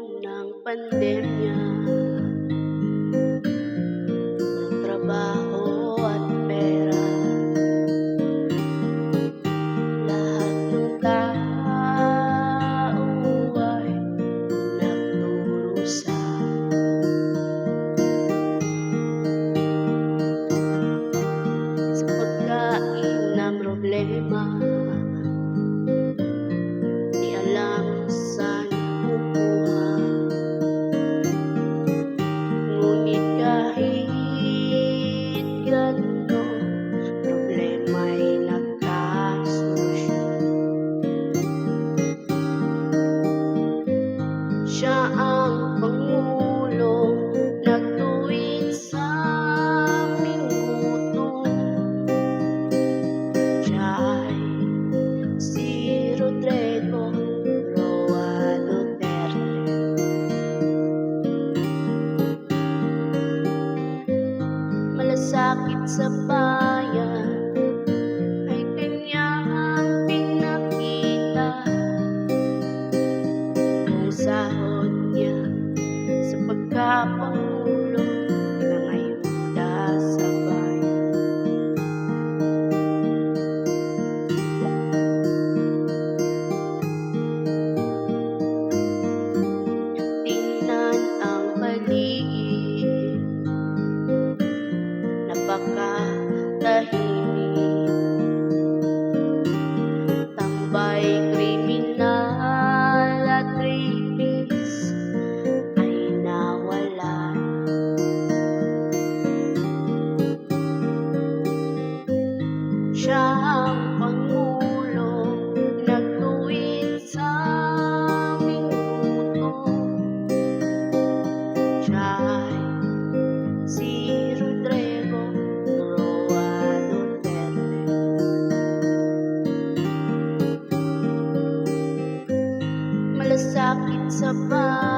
panahon ng pandemya. sakit sa bayan. Ay kanyang pinakita ang sahod niya sa pagkapang baka napakatahimik Tambay kriminal at rapist ay nawala. Siya ang About.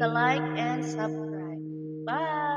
The like and subscribe. Bye.